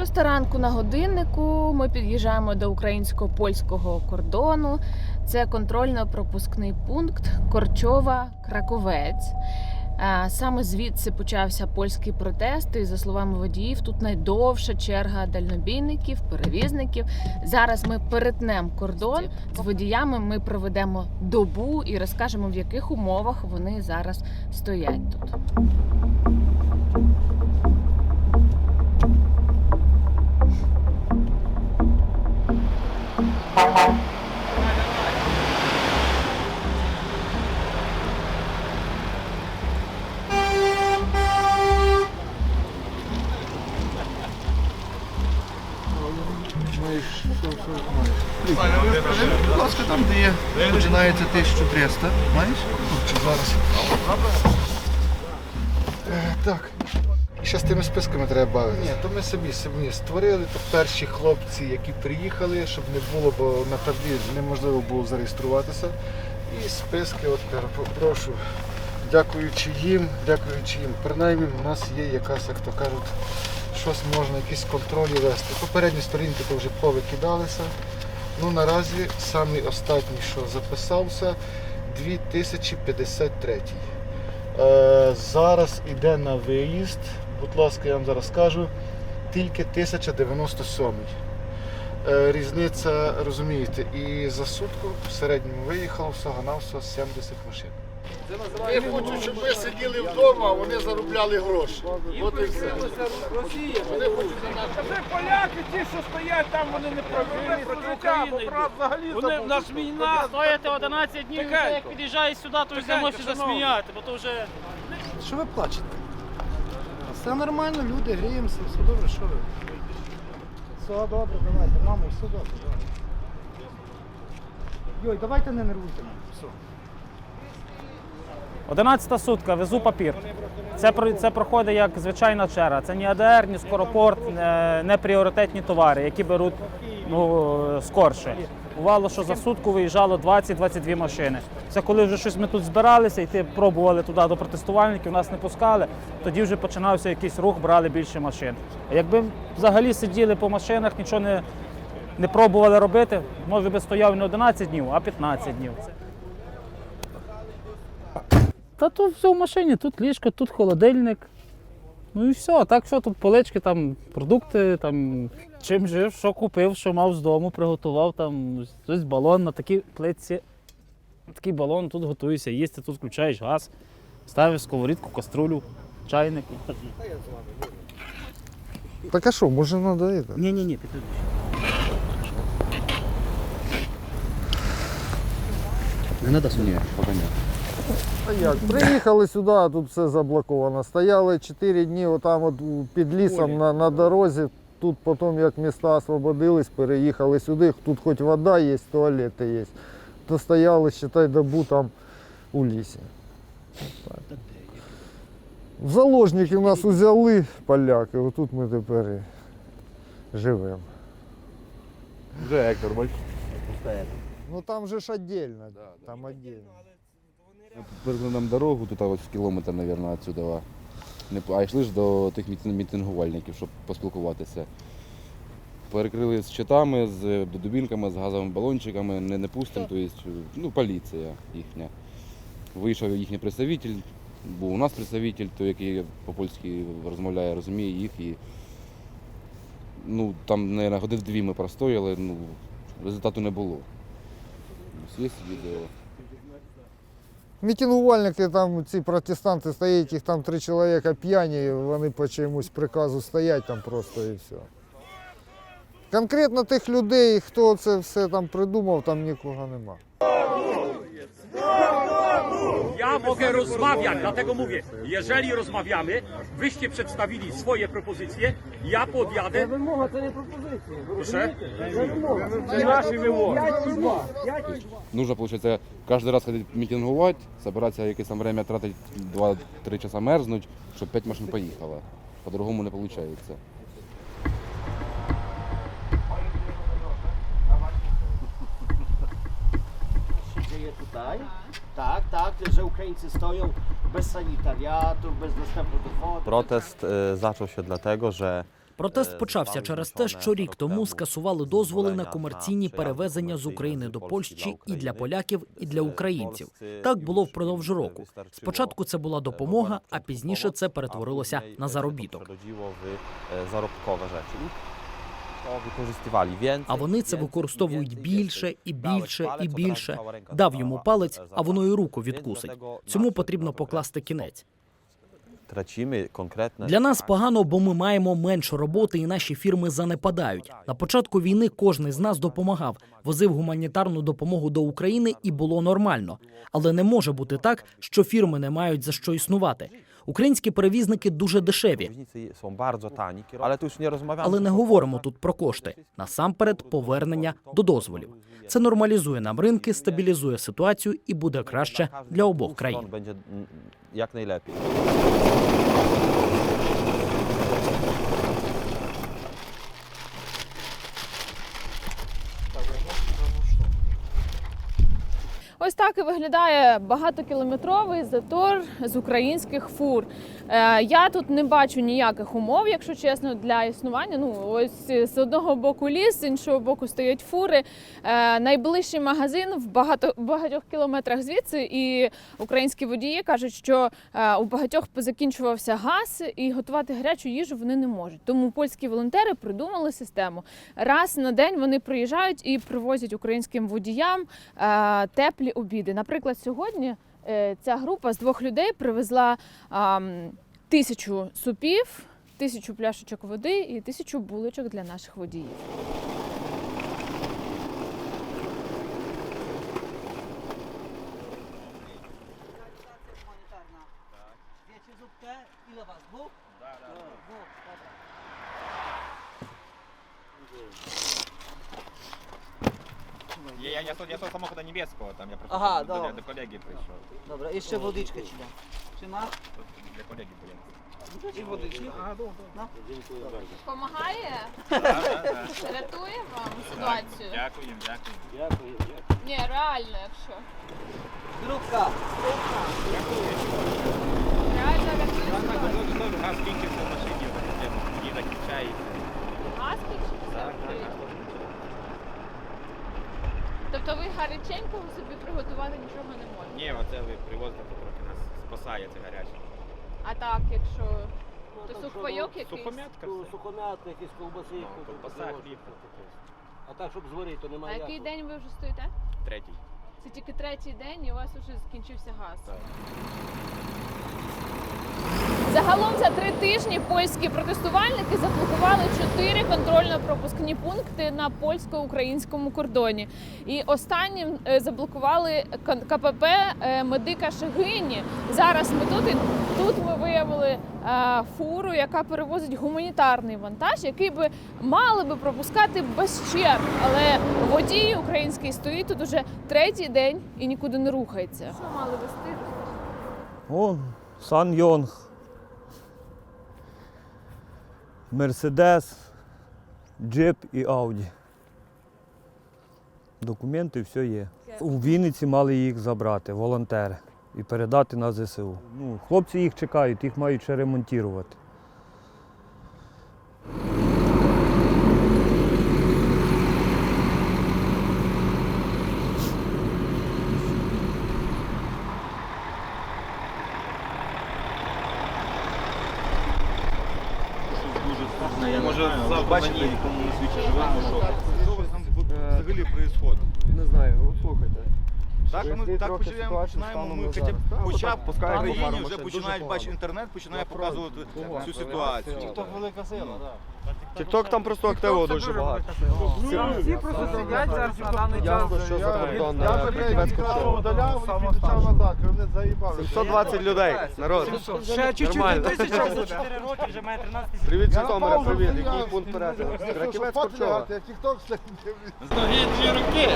Шоста ранку на годиннику ми під'їжджаємо до українсько-польського кордону. Це контрольно-пропускний пункт Корчова Краковець. Е, Саме звідси почався польський протест. І за словами водіїв, тут найдовша черга дальнобійників, перевізників. Зараз ми перетнемо кордон з водіями. Ми проведемо добу і розкажемо, в яких умовах вони зараз стоять тут. Будь ласка, там, де є, починається 1300. Маєш? От, Зараз. Е, Так. Ще з тими списками треба бавитися. Ні, то ми собі самі створили. То перші хлопці, які приїхали, щоб не було, бо на таблі неможливо було зареєструватися. І списки, от пер- прошу. Дякуючи їм, дякуючи їм. Принаймні в нас є якась, як то кажуть, щось можна, якісь контролі вести. Попередні сторінки то вже повикидалися. Ну наразі самий останній, що записався, 2053. Е, зараз іде на виїзд. Будь ласка, я вам зараз скажу, тільки 1097. Е, різниця, розумієте, і за сутку в середньому виїхало всього на всього 70 машин. Я хочу, щоб ми сиділи вдома, а вони заробляли гроші. От і все. Росія. Вони хочуть за нас. Це поляки, ті, що стоять там, вони не проти України. Вони в нас війна. Стоїте 11 днів, як під'їжджає сюди, то вже можете засміяти, бо то вже Що ви плачете? Все нормально, люди, гріємося, все добре, що ви? Все добре, давайте, мамо, все добре, давайте. Йой, давайте не нервуйте мене. Все. 11 сутка, везу папір. Це, це проходить як звичайна черга. Це ні АДР, ні скоропорт, не, не пріоритетні товари, які беруть ну, скорше. Бувало, що за сутку виїжджало 20-22 машини. Це коли вже щось ми тут збиралися, йти пробували туди до протестувальників, нас не пускали, тоді вже починався якийсь рух, брали більше машин. Якби взагалі сиділи по машинах, нічого не, не пробували робити, може би стояв не 11 днів, а 15 днів. Та тут все в машині, тут ліжко, тут холодильник. Ну і все. А так що тут полички, там продукти, там чим жив, що купив, що мав з дому, приготував, там ось балон на такій плитці. Такий балон, тут готуєшся їсти, тут включаєш газ, ставиш сковорідку, каструлю, чайник. Так а що, може треба це? Ні, ні, ні, підійди. А як? Приїхали сюди, а тут все заблоковано. Стояли 4 дні отам от під лісом на, на дорозі. Тут потім, як міста освободились, переїхали сюди. Тут хоч вода є, туалети є. То стояли, считай, добу там у лісі. В заложники нас узяли поляки, отут ми тепер і живемо. Вже Ектор, бач. Ну там же ж віддільно, там віддільно. Перекли нам дорогу, тут ось кілометр, мабуть, відсюди. А йшли ж до тих мітингувальників, щоб поспілкуватися. Перекрили з щитами, з дубінками, з газовими балончиками, не, не пустимо, тобто, ну, поліція їхня. Вийшов їхній представитель, був у нас представитель, той, який по-польськи розмовляє, розуміє їх. І, ну, там, мабуть, годин дві ми простояли, ну, результату не було. Ось Є відео. Мітингувальники там, ці протестанти стоять, їх там три чоловіка п'яні, вони по чомусь приказу стоять там просто і все. Конкретно тих людей, хто це все там придумав, там нікого нема. Ja mogę rozmawiać, dlatego mówię, jeżeli rozmawiamy, wyście przedstawili swoje propozycje, ja podjadę. Вимога це не пропозиція. Proszę? Це наші вимоги. Нужно, получается, каждый раз ходить митингувати, собираться якесь там время тратить 2-3 часа мерзнуть, щоб 5 машин поїхало. По-другому не виходить. Tutaj. Tak, tak, że Ukraińcy stoją bez sanitariatów, bez dostępu do wody. Protest e, zaczął się dlatego, że Протест почався через те, що рік тому скасували дозволи на комерційні перевезення з України до Польщі і для поляків, і для українців. Так було впродовж року. Спочатку це була допомога, а пізніше це перетворилося на заробіток. Заробкове речі. А вони це використовують більше і більше і більше. Дав йому палець, а воно і руку відкусить. Цьому потрібно покласти кінець. Для нас погано, бо ми маємо менше роботи, і наші фірми занепадають. На початку війни кожен з нас допомагав, возив гуманітарну допомогу до України, і було нормально. Але не може бути так, що фірми не мають за що існувати. Українські перевізники дуже дешеві, але не говоримо тут про кошти. Насамперед, повернення до дозволів. Це нормалізує нам ринки, стабілізує ситуацію і буде краще для обох країн. Як Będzie Ось так і виглядає багатокілометровий затор з українських фур. Е, я тут не бачу ніяких умов, якщо чесно, для існування. Ну ось з одного боку ліс, з іншого боку стоять фури. Е, найближчий магазин в багато багатьох кілометрах звідси, і українські водії кажуть, що е, у багатьох позакінчувався газ, і готувати гарячу їжу вони не можуть. Тому польські волонтери придумали систему. Раз на день вони приїжджають і привозять українським водіям е, теплі обіди. Наприклад, сьогодні е, ця група з двох людей привезла а, тисячу супів, тисячу пляшечок води і тисячу булочок для наших водіїв. Я, я, я, того самого niebieskiego, tam ja просто Ага, до, добре. до колеги прийшов. Dobra, jeszcze wodyczkę ci dam. Czy masz? Для колеги. I wodyczkę? А, Помагає? Рятує вам ситуацію? Дякуємо. Dziękuję. Ні, реально, якщо. Grupka. Реально рятує. дуже добре. Газ кінчився в машині, тоді закінчається. Газ підчився? Так, так, Тобто ви гаряченького собі приготувати нічого не можете? Ні, оце ви привозите, то трохи нас спасає це гаряче. А так, якщо No то tak, сухпайок якийсь? Сухомятка Су- все. Сухомятка, якісь ковбаси. Ну, ковбаса, ковбаси. хліб. А так, щоб зварити, то А немає. який як. день ви вже стоїте? Третій. Це тільки третій день і у вас вже скінчився газ. Так. Загалом за три тижні польські протестувальники заблокували чотири контрольно-пропускні пункти на польсько-українському кордоні. І останнім е, заблокували КПП е, медика Шегині. Зараз ми тут і тут ми виявили е, фуру, яка перевозить гуманітарний вантаж, який би мали би пропускати без черг. Але водій український стоїть тут уже третій день і нікуди не рухається. Що мали вести? О, Сан Йонг. Мерседес, джип і Ауді. Документи все є. У Вінниці мали їх забрати, волонтери, і передати на ЗСУ. Ну, хлопці їх чекають, їх мають ще ремонтувати. Може, бачите, якому ми свічі живемо, що? Що у там взагалі відбувається? Не знаю, от слухайте. Так, ми так починаємо, починаємо. Ми хоча б, хоча б Так, по країні вже починають, бачити інтернет, починає показувати цю ситуацію. Тікток велика сила, так. Тікток там просто активно дуже багато. Всі просто сидять зараз на даний Ясно, що за кордон вже Триківецьку п'ять удаляв і назад, ви мене заїбали. 720 людей, народ. Ще чуть-чуть тисяча буде. 4 роки вже має 13 Привіт, на Житомире, привіт. Який пункт перетину? Вчора. я тікток дивлюсь. Дві руки.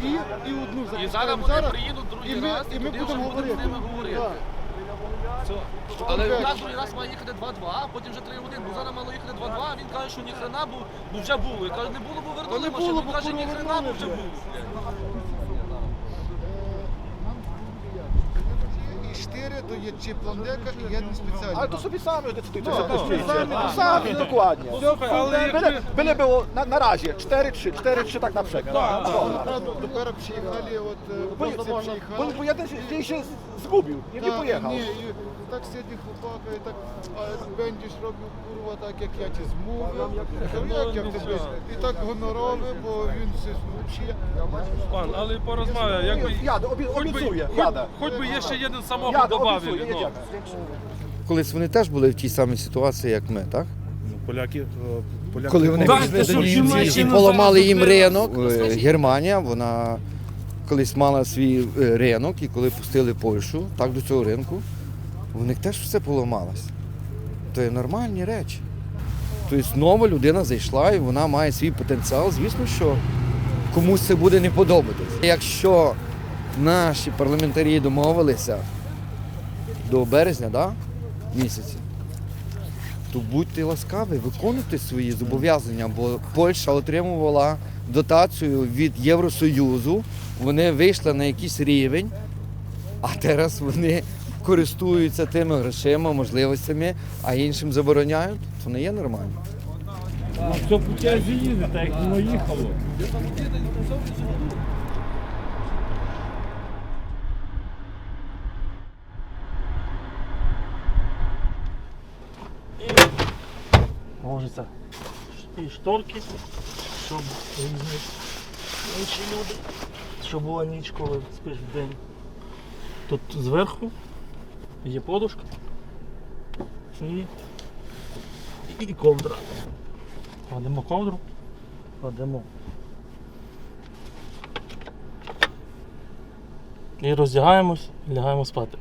Дві і одну І зараз вони приїдуть другий раз, і ми будемо будемо говорити. з ними говорити. Так. Але у нас другий раз має їхати 2-2, а потім вже 3-1, бо зараз мало їхати 2-2, а він каже, що ні хрена, бо, бо вже було. Я кажу, не було, бо вернули машину. Він каже, ні хрена, бо вже було. І 4 то є чи пландека і є не спеціальні. Ale to sobie sami decydujcie, No, no, sami, no, sami, dokładnie. Ale Byle, byle było na, na razie 4-3, 4-3 tak na przekaz. Так, направду, тепер приїхали, от е, Bo, bo, приїхали. bo jeden gdzieś się zgubił, nie, nie pojechał. Так сидить хлопака, і так, а бендіш робив курва, так як я ті змовив. Я як, як ти без... І так гоноровий, бо він все взагалі. Пан, але порозмовляй, якби... Хоч би, obiecuję, хоч, би є ще один ну. jedziemy. Колись вони теж були в тій самій ситуації, як ми, так? Поляки, поляки... Коли вони пішли до німців і поламали їм ринок. Е, Германія, вона колись мала свій е, ринок, і коли пустили Польщу, так до цього ринку, в них теж все поламалось. То є нормальні речі. Тобто нова людина зайшла і вона має свій потенціал. Звісно, що комусь це буде не подобатись. Якщо наші парламентарі домовилися до березня, да, місяці, то будьте ласкаві, виконуйте свої зобов'язання, бо Польща отримувала дотацію від Євросоюзу, вони вийшли на якийсь рівень, а зараз вони користуються тими грошима, можливостями, а іншим забороняють, то не є нормально. Все по тязі їде, так як воно їхало. Може це і шторки, щоб різні інші люди, щоб була ніч, коли спиш в день. Тут зверху є подушка і, і ковдра. Кладемо ковдру, кладемо. І роздягаємось і лягаємо спати.